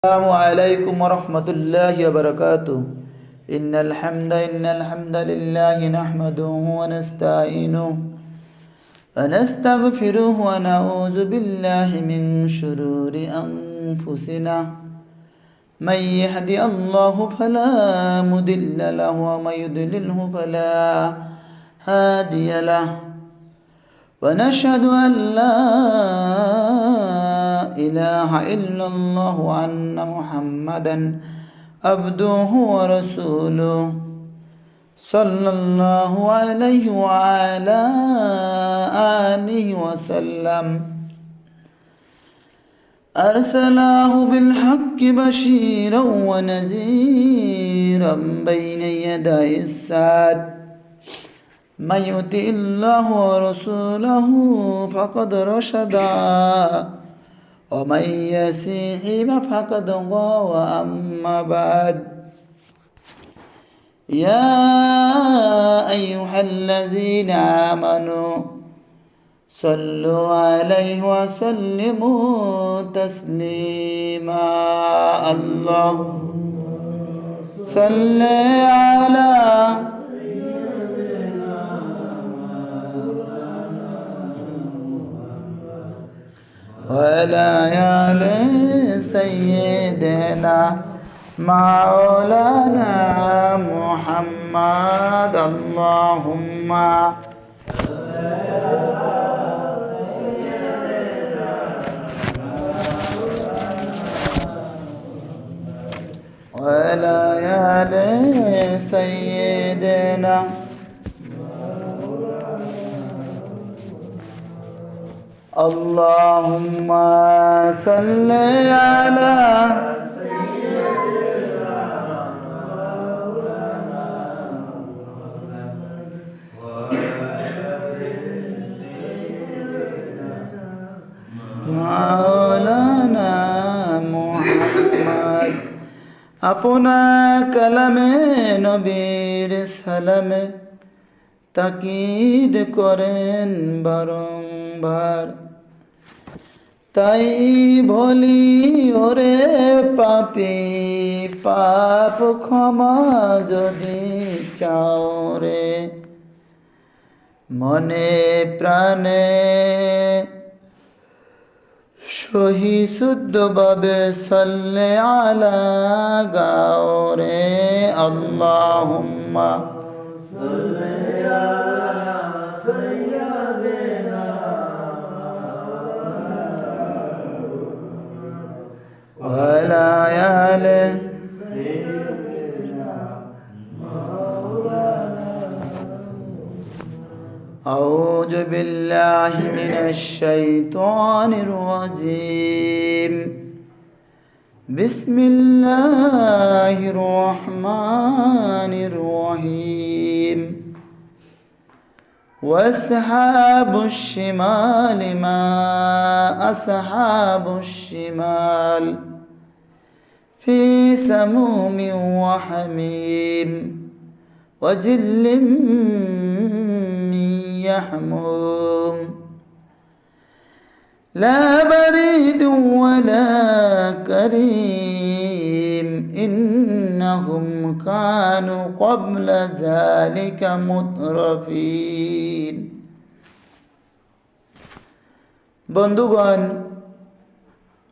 السلام عليكم ورحمة الله وبركاته. إن الحمد إن الحمد لله نحمده ونستعينه ونستغفره ونعوذ بالله من شرور أنفسنا. من يهدي الله فلا مضل له ومن يضلله فلا هادي له. ونشهد أن لا إله إلا الله وأن محمدا عبده ورسوله صلى الله عليه وعلى آله وسلم. أرسله بالحق بشيرا ونذيرا بين يدي السعد من يطع الله ورسوله فقد رشدا ومن يسيحم فقد غوى أما بعد. يا أيها الذين آمنوا صلوا عليه وسلموا تسليما. الله صل على ولا آل سيدنا مولانا محمد اللهم. ولا آل سيدنا اللهم صل على মাওলানা মুহাম্মদ আপনা কালামে নবীর সালামে তাকিদ করেন বারংবার তাই বলি, ওরে পাপি, পাপ ক্ষমা যদি চাও রে। মনে প্রাণে সহি শুদ্ধভাবে সল্লে আলা গাও রে আল্লাহ সল্লে آله أعوذ بالله من الشيطان الرجيم. بسم الله الرحمن الرحيم. وأصحاب الشمال ما أصحاب الشمال؟ في سموم وحميم وجل من يحموم لا بريد ولا كريم إنهم كانوا قبل ذلك مترفين বন্ধুগণ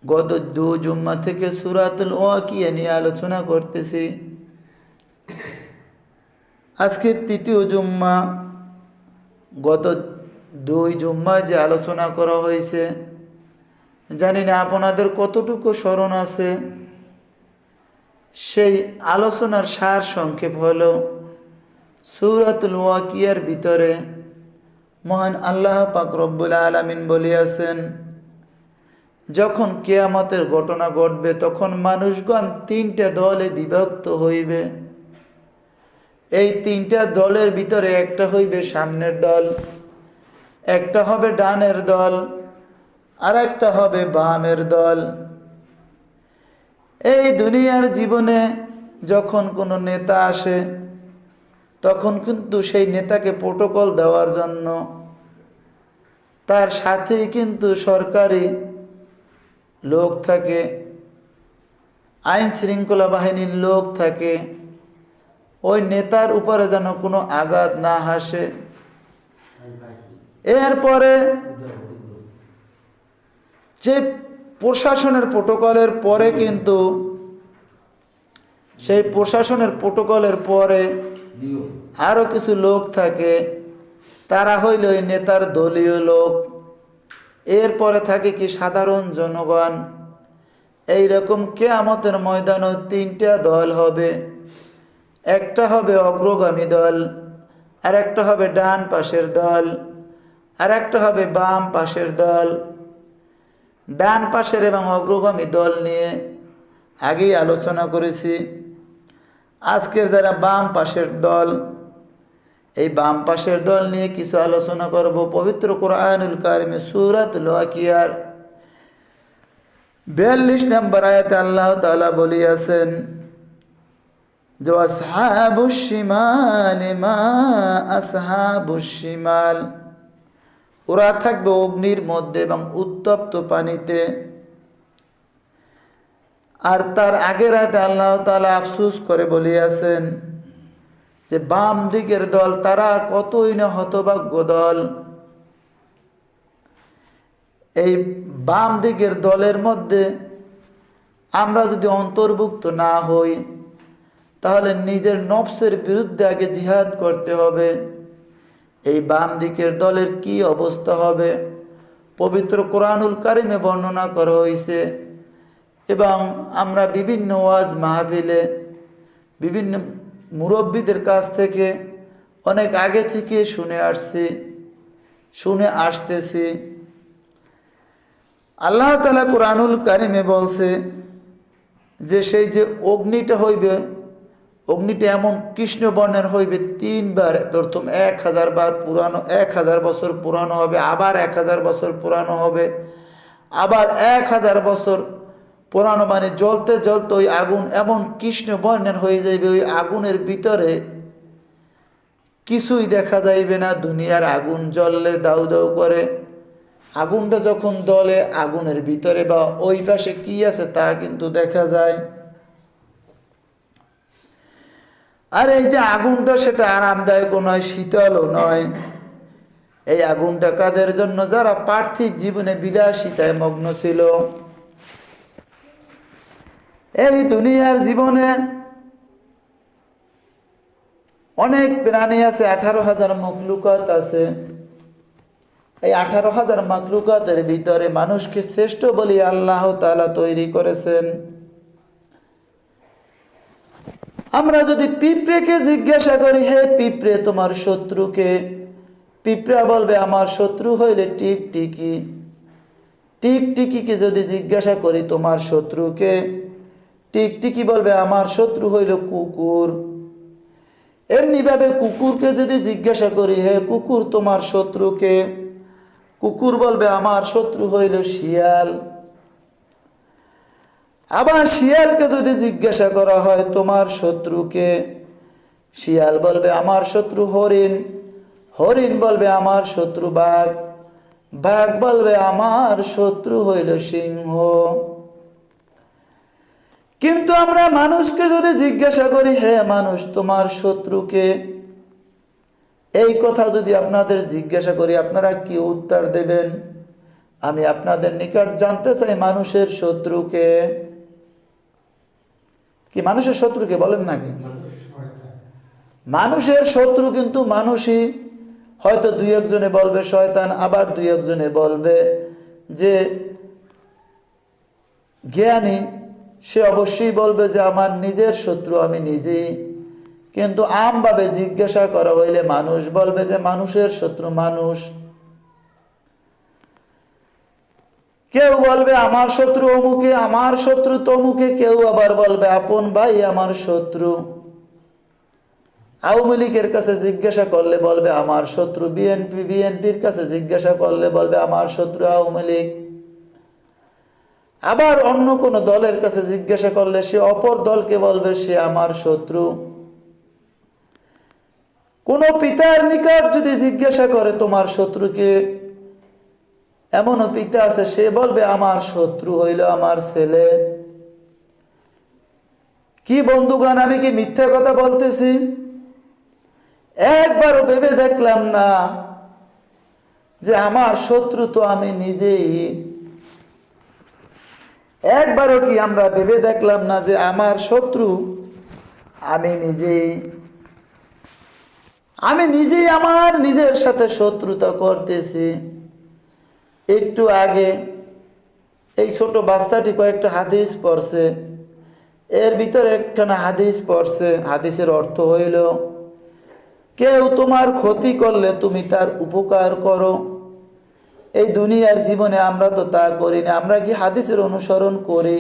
গত দু জুম্মা থেকে সুরাতুল ওয়াকিয়া নিয়ে আলোচনা করতেছি। আজকের তৃতীয় জুম্মা, গত দুই জুম্মায় যে আলোচনা করা হয়েছে, জানি না আপনাদের কতটুকু স্মরণ আছে। সেই আলোচনার সার সংক্ষেপ হল, সুরাতুল ওয়াকিয়ার ভিতরে মহান আল্লাহ পাক রব্বুল আলমিন বলিয়াছেন যখন কেয়ামতের ঘটনা ঘটবে, তখন মানুষগণ তিনটা দলে বিভক্ত হইবে। এই তিনটা দলের ভিতরে একটা হইবে সামনের দল, একটা হবে ডানের দল আর একটা হবে বামের দল। এই দুনিয়ার জীবনে যখন কোনো নেতা আসে, তখন কিন্তু সেই নেতাকে প্রোটোকল দেওয়ার জন্য তার সাথেই কিন্তু সরকারি লোক থাকে আইন শৃঙ্খলা বাহিনীর লোক থাকে, ওই নেতার উপরে যেন কোনো আঘাত না হাসে। এরপরে যে প্রশাসনের প্রোটোকলের পরে কিন্তু, সেই প্রশাসনের প্রোটোকলের পরে আরও কিছু লোক থাকে, তারা হইল ওই নেতার দলীয় লোক। এরপরে থাকে কি সাধারণ জনগণ। এই রকম কেয়ামতের ময়দানে তিনটা দল হবে। একটা হবে অগ্রগামী দল আর একটা হবে ডান পাশের দল আর একটা হবে বাম পাশের দল। ডান পাশের এবং অগ্রগামী দল নিয়ে আগেই আলোচনা করেছি। আজকের যারা বাম পাশের দল এই বাম পাশের দল নিয়ে কিছু আলোচনা করব পবিত্র কোরআনুল কারিমে সুরাত লোয়াকিয়ার। বিয়াল্লিশ নম্বর আয়াতে আল্লাহ তালা বলিয়াছেন, যে আসহাবুস শিমাল মা আসহাবুস শিমাল। ওরা থাকবে অগ্নির মধ্যে এবং উত্তপ্ত পানিতে। আর তার আগের রাতে আল্লাহ তালা আফসুস করে বলিয়াছেন যে বাম দিকের দল, তারা কতই না হতভাগ্য দল। এই বাম দিকের দলের মধ্যে আমরা যদি অন্তর্ভুক্ত না হই, তাহলে নিজের নফসের বিরুদ্ধে আগে জিহাদ করতে হবে। এই বাম দিকের দলের কি অবস্থা হবে? পবিত্র কোরআনুল কারিমে বর্ণনা করা হয়েছে এবং আমরা বিভিন্ন ওয়াজ মাহফিলে, বিভিন্ন মুরব্বীদের কাছ থেকে অনেক আগে থেকে শুনে আসছি, শুনে আসতেছি। আল্লাহ তালা কোরআনুল কারিমে বলছে যে, সেই যে অগ্নিটা হইবে, অগ্নিটা এমন কৃষ্ণ বর্ণের হইবে, তিনবার, প্রথম এক হাজার বার পুরানো, এক হাজার বছর পুরানো হবে, আবার এক হাজার বছর পুরানো হবে, আবার এক হাজার বছর পুরানো মানে জ্বলতে জ্বলতে ওই আগুন এমন কৃষ্ণ বর্ণের হয়ে যাইবে, ওই আগুনের ভিতরে কিছুই দেখা যাইবে না, দুনিয়ার আগুন জ্বললে দাউ দাউ করে। আগুনটা যখন দলে আগুনের ভিতরে বা ওই পাশে কি আছে তা কিন্তু দেখা যায়। আর এই যে আগুনটা সেটা আরামদায়কও নয়, শীতলও নয়। এই আগুনটা কাদের জন্য? যারা পার্থিব জীবনে বিলাসিতায় মগ্ন ছিল। এই দুনিয়ার জীবনে অনেক প্রাণী আছে, আঠারো হাজার মকলুকাত আছে। এই আঠারো হাজার মাকলুকাতের ভিতরে মানুষকে শ্রেষ্ঠ বলি আল্লাহ তালা তৈরি করেছেন। আমরা যদি পিঁপড়েকে জিজ্ঞাসা করি, হে পিঁপড়ে, তোমার শত্রুকে পিঁপড়া বলবে, আমার শত্রু হইলে টিক টিকি টিক টিকিকে যদি জিজ্ঞাসা করি, তোমার শত্রুকে টিক টিকি বলবে, আমার শত্রু হইল কুকুর। এমনিভাবে কুকুরকে যদি জিজ্ঞাসা করি, হে কুকুর, তোমার শত্রুকে? কুকুর বলবে, আমার শত্রু হইল শিয়াল। আবার শিয়ালকে যদি জিজ্ঞাসা করা হয়, তোমার শত্রুকে? শিয়াল বলবে, আমার শত্রু হরিণ। হরিণ বলবে, আমার শত্রু বাঘ। বাঘ বলবে, আমার শত্রু হইল সিংহ। কিন্তু আমরা মানুষকে যদি জিজ্ঞাসা করি, হে মানুষ, তোমার শত্রুকে? এই কথা যদি আপনাদের জিজ্ঞাসা করি, আপনারা কি উত্তর দেবেন? আমি আপনাদের নিকট জানতে চাই, মানুষের শত্রুকে? কি মানুষের শত্রুকে বলেন নাকি? মানুষের শত্রু কিন্তু মানুষই। হয়তো দুই একজনে বলবে, শয়তান, আবার দুই একজনে বলবে যে, জ্ঞানী সে অবশ্যই বলবে যে আমার নিজের শত্রু আমি নিজেই। কিন্তু আমভাবে জিজ্ঞাসা করা হইলে মানুষ বলবে যে মানুষের শত্রু মানুষ। কেউ বলবে আমার শত্রু অমুকে, আমার শত্রু তমুকে কেউ আবার বলবে আপন ভাই আমার শত্রু। আওয়ামী লীগের কাছে জিজ্ঞাসা করলে বলবে আমার শত্রু, বিএনপি, বিএনপির কাছে জিজ্ঞাসা করলে বলবে আমার শত্রু আওয়ামী লীগ। আবার অন্য কোন দলের কাছে জিজ্ঞাসা করলে সে অপর দলকে বলবে, সে আমার শত্রু। কোন পিতার নিকট যদি জিজ্ঞাসা করে, তোমার শত্রুকে এমনও পিতা আছে, সে বলবে, আমার শত্রু হইল আমার ছেলে। কি বন্ধুগান আমি কি মিথ্যা কথা বলতেছি? একবারও ভেবে দেখলাম না যে আমার শত্রু তো আমি নিজেই। একবারও কি আমরা ভেবে দেখলাম না যে আমার শত্রু আমি নিজেই আমি নিজেই আমার নিজের সাথে শত্রুতা করতেছি। একটু আগে এই ছোট বাচ্চাটি কয়েকটা হাদিস পড়ছে। এর ভিতরে একখানা হাদিস পড়ছে, হাদিসের অর্থ হইল, কেউ তোমার ক্ষতি করলে তুমি তার উপকার করো। এই দুনিয়ার জীবনে আমরা তো তা করি না, আমরা কি হাদিসের অনুসরণ করি?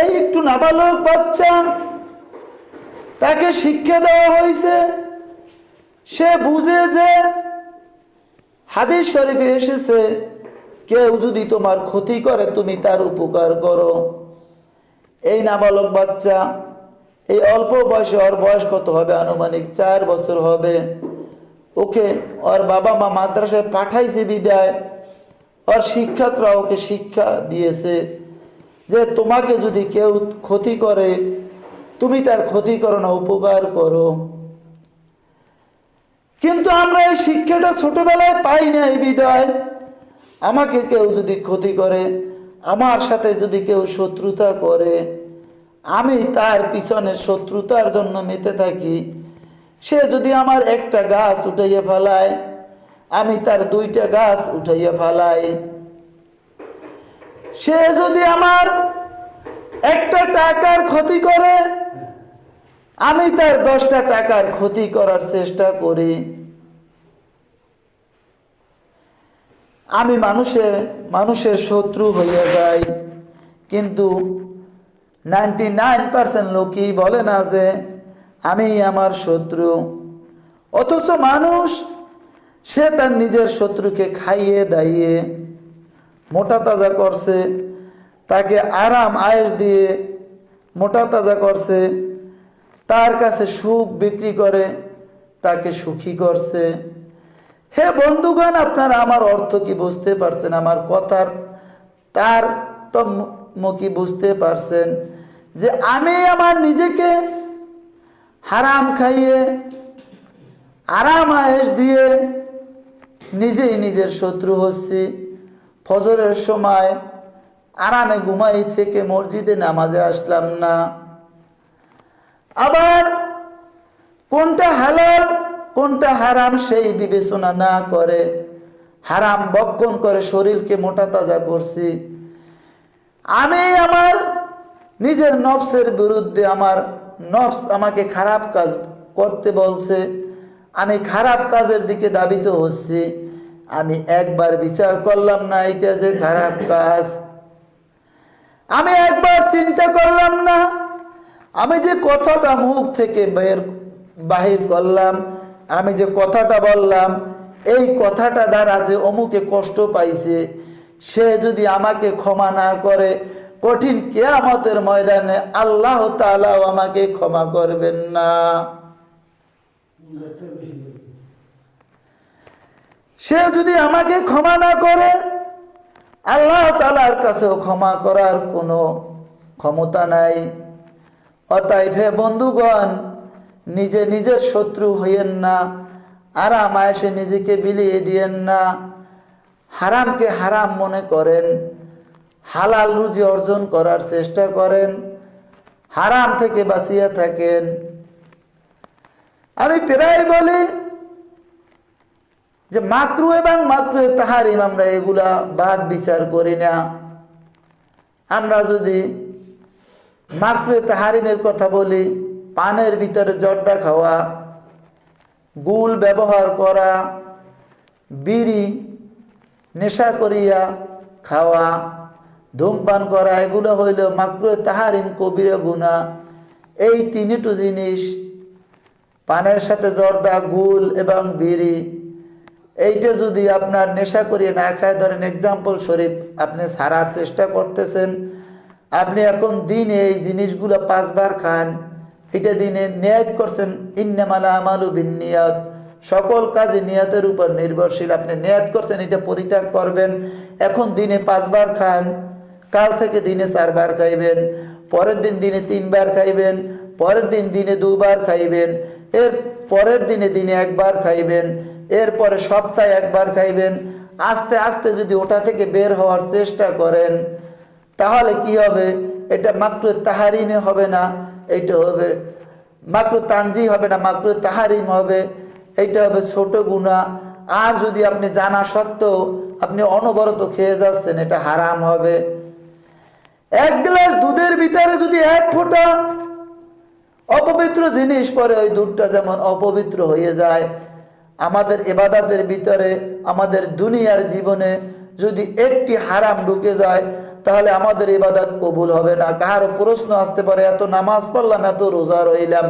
এই একটু নাবালক বাচ্চা, তাকে শিক্ষা দেওয়া হয়েছে, সে বুঝে যে হাদিস শরীফে এসেছে, কেউ যদি তোমার ক্ষতি করে, তুমি তার উপকার করো। এই নাবালক বাচ্চা, এই অল্প বয়সে ওর বয়স কত হবে? আনুমানিক চার বছর হবে। ওকে ওর বাবা মা মাদ্রাসায় পাঠাইছে বিদায়। ওর শিক্ষকরা ওকে শিক্ষা দিয়েছে যে তোমাকে যদি কেউ ক্ষতি করে, তুমি তার ক্ষতি করো না, উপকার করো। কিন্তু আমরা এই শিক্ষাটা ছোটবেলায় পাই না এই বিদায়। আমাকে কেউ যদি ক্ষতি করে, আমার সাথে যদি কেউ শত্রুতা করে, আমি তার পিছনে শত্রুতার জন্য মেতে থাকি। সে যদি আমার একটা গাছ উঠাইয়া ফেলায়, আমি তার দুইটা গাছ উঠাইয়া ফেলাই। সে যদি আমার একটা টাকার ক্ষতি করে, আমি তার দশটা টাকার ক্ষতি করার চেষ্টা করি। আমি মানুষের মানুষের শত্রু হইয়া যাই। কিন্তু নাইনটি নাইন পার্সেন্ট লোকই বলে না যে আমি আমার শত্রু। অথচ মানুষ, সে তার নিজের শত্রুকে খাইয়ে দাইয়ে, মোটা তাজা করছে, তাকে আরাম আয়েস দিয়ে মোটা তাজা করছে, তার কাছে সুখ বিক্রি করে, তাকে সুখী করছে। হে বন্ধুগণ, আপনারা আমার অর্থ কি বুঝতে পারছেন? আমার কথার তার তো কি বুঝতে পারছেন? যে আমি আমার নিজেকে হারাম খাইয়ে, আরাম আয়েস দিয়ে নিজেই নিজের শত্রু হচ্ছি। ফজরের সময় আরামে ঘুমাই থেকে মসজিদে নামাজে আসলাম না। আবার কোনটা হালাল, কোনটা হারাম সেই বিবেচনা না করে হারাম বক্ষণ করে শরীরকে মোটা তাজা করছি। আমি আমার নিজের নফসের বিরুদ্ধে আমার নফস আমাকে খারাপ কাজ করতে বলছে, আমি খারাপ কাজের দিকে দাবিত হচ্ছি, আমি একবার বিচার করলাম না, এটা যে খারাপ কাজ। আমি একবার চিন্তা করলাম না, আমি যে কথাটা মুখ থেকে বের, বাহির করলাম, আমি যে কথাটা বললাম, এই কথাটা দ্বারা যে অমুকে কষ্ট পাইছে, সে যদি আমাকে ক্ষমা না করে কঠিন কেয়ামতের ময়দানে আল্লাহ তালাও আমাকে ক্ষমা করবেন না। সে যদি আমাকে ক্ষমা না করে, আল্লাহ তালার কাছেও ক্ষমা করার কোনো ক্ষমতা নাই। অতএব বন্ধুগণ, নিজে নিজের শত্রু হইয়েন না, আরাম আয়সে নিজেকে বিলিয়ে দিয়েন না। হারামকে হারাম মনে করেন। হালাল রুজি অর্জন করার চেষ্টা করেন, হারাম থেকে বাঁচিয়ে থাকেন। আমি প্রায় বলি যে মাকরু এবং মাকরু তাহারিম আমরা এগুলা বাদ বিচার করি না। আমরা যদি মাকরু তাহারিমের কথা বলি, পানের ভিতরে জর্দা খাওয়া, গুল ব্যবহার করা, বিড়ি নেশা করিয়া খাওয়া ধূমপান করা, এগুলো হইল মাকরু তাহারিম কবিরে গুণা। এই তিনটু জিনিস, পানের সাথে জর্দা, গুল এবং বিড়ি, এইটা যদি আপনার নেশা করিয়ে না খায়, ধরেন এক্সাম্পল শরীফ, আপনি সারার চেষ্টা করতেছেন, আপনি এখন দিনে এই জিনিসগুলো পাঁচবার খান, এটা দিনে নিয়াত করছেন, ইন্নামালা আমালু বিন সকল কাজে নিয়াতের উপর নির্ভরশীল, আপনি নিয়াত করছেন, এটা পরিত্যাগ করবেন, এখন দিনে পাঁচবার খান কাল থেকে দিনে চারবার খাইবেন, পরের দিন দিনে তিনবার খাইবেন, পরের দিন দিনে দুবার খাইবেন, এর পরের দিনে দিনে একবার খাইবেন এরপরে সপ্তাহে একবার খাইবেন। আস্তে আস্তে যদি ওটা থেকে বের হওয়ার চেষ্টা করেন, তাহলে কি হবে? এটা মাত্র তাহারিমে হবে না এইটা হবে মাত্র তানজি হবে না মাত্র তাহারিম হবে, এটা হবে ছোট গুণা আর যদি আপনি জানা সত্ত্বেও আপনি অনবরত খেয়ে যাচ্ছেন, এটা হারাম হবে। এক গ্লাস দুধের ভিতরে যদি এক ফোঁটা অপবিত্র জিনিস পরে ওই দুধটা যেমন অপবিত্র হয়ে যায়, আমাদের এবাদাতের ভিতরে, আমাদের দুনিয়ার জীবনে যদি একটি হারাম ঢুকে যায়, তাহলে আমাদের ইবাদত কবুল হবে না। কারও প্রশ্ন আসতে পারে, এত নামাজ পড়লাম, এত রোজা রইলাম,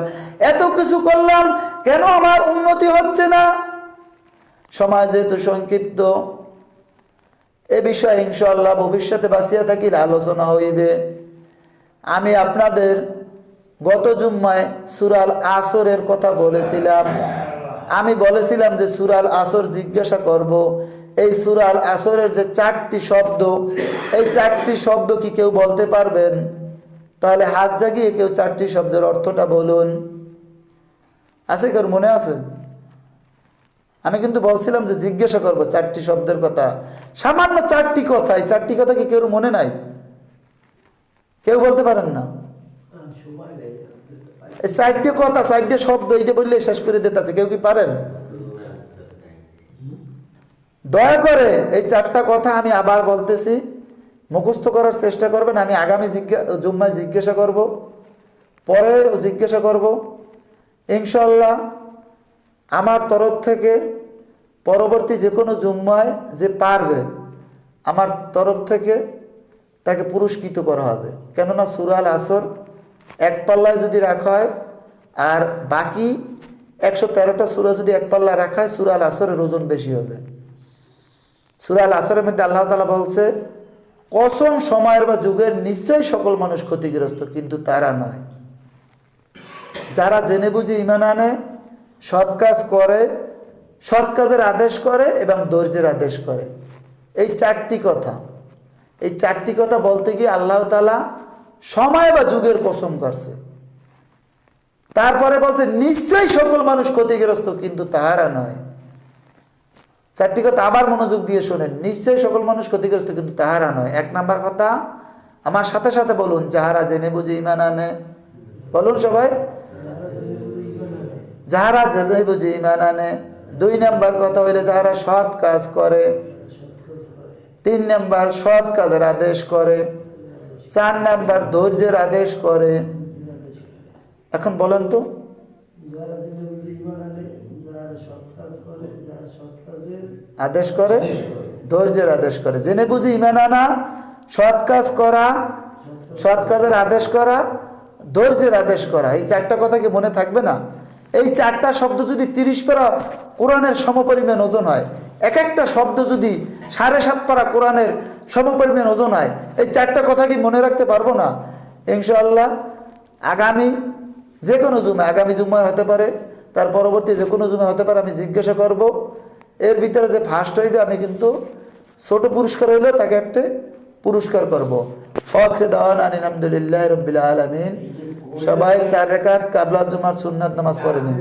এত কিছু করলাম, কেন আমার উন্নতি হচ্ছে না? সমাজ যেহেতু সংক্ষিপ্ত এ বিষয়ে ইনশাল্লাহ ভবিষ্যতে বাঁচিয়া থাকিলে আলোচনা হইবে। আমি আপনাদের গত জুম্মায় সুরাল আসরের কথা বলেছিলাম। আমি বলেছিলাম যে সুরাল আসর জিজ্ঞাসা করব। এই সুরাল আসরের যে চারটি শব্দ, এই চারটি শব্দ কি কেউ বলতে পারবেন? তাহলে হাত জাগিয়ে কেউ চারটি শব্দের অর্থটা বলুন। আছে কেউ মনে আছে? আমি কিন্তু বলছিলাম যে জিজ্ঞাসা করব চারটি শব্দের কথা। সামান্য চারটি কথা, এই চারটি কথা কি কেউ মনে নাই? কেউ বলতে পারেন না? এই চারটে কথা, চারটে শব্দ, এইটা বললে শেষ করে দিতেছে কেউ কি পারেন? দয়া করে এই চারটা কথা আমি আবার বলতেছি, মুখস্থ করার চেষ্টা করবেন, আমি আগামী জিজ্ঞা- জুম্মায় জিজ্ঞাসা করব, পরে জিজ্ঞাসা করব ইনশাল্লাহ আমার তরফ থেকে পরবর্তী যে কোনো জুম্মায় যে পারবে, আমার তরফ থেকে তাকে পুরস্কৃত করা হবে। কেননা সুরাল আসর এক পাল্লায় যদি রাখা হয়, আর বাকি একশো তেরোটা সুরা যদি এক পাল্লায় রাখা হয় সুরাল আসরের ওজন বেশি হবে। সুরাল আসরের মধ্যে আল্লাহ তালা বলছে, কসম, সময়ের বা যুগের নিশ্চয়ই সকল মানুষ ক্ষতিগ্রস্ত, কিন্তু তারা নয়। যারা জেনে বুঝে ইমান আনে সৎ কাজ করে, সৎ কাজের আদেশ করে এবং ধৈর্যের আদেশ করে। এই চারটি কথা। এই চারটি কথা বলতে গিয়ে আল্লাহ তালা সময় বা যুগের কসম করছে। তারপরে বলছে, নিশ্চয়ই সকল মানুষ ক্ষতিগ্রস্ত, কিন্তু তাহারা নয়। চারটি কথা আবার মনোযোগ দিয়ে শোনেন। নিশ্চয়ই সকল মানুষ ক্ষতিগ্রস্ত, কিন্তু তাহারা নয়। এক নাম্বার কথা, আমার সাথে সাথে বলুন, যাহারা জেনে বুঝে, ইমান আনে। বলুন সবাই। যাহারা জেনে বুঝে ইমান আনে দুই নাম্বার কথা হইলে যাহারা সৎ কাজ করে তিন নাম্বার সৎ কাজের আদেশ করে চার নাম্বার ধৈর্যের আদেশ করে। এখন বলেন তো। যারা যারা আদেশ করে। ধৈর্যের আদেশ করে। জেনে বুঝি ইমান আনা সৎ কাজ করা সৎ কাজের আদেশ করা ধৈর্যের আদেশ করা। এই চারটা কথা কি মনে থাকবে না? এই চারটা শব্দ যদি তিরিশ পারা কোরআনের সমপরিমাণ ওজন হয়, এক একটা শব্দ যদি সাড়ে সাত পারা কোরআনের সমপরিমাণ ওজন হয়, এই চারটা কথা কি মনে রাখতে পারব না? ইনশাআল্লাহ, আগামী যে কোনো জুমে, আগামী জুমায় হতে পারে, তার পরবর্তী যে কোনো জুমে হতে পারে, আমি জিজ্ঞাসা করব। এর ভিতরে যে ফার্স্ট হইবে, আমি কিন্তু ছোট পুরস্কার হইলেও তাকে একটা পুরস্কার করব। সবাই চার রেখাত কাবলা জুমার সুন্নাত নামাজ পড়ে নিন।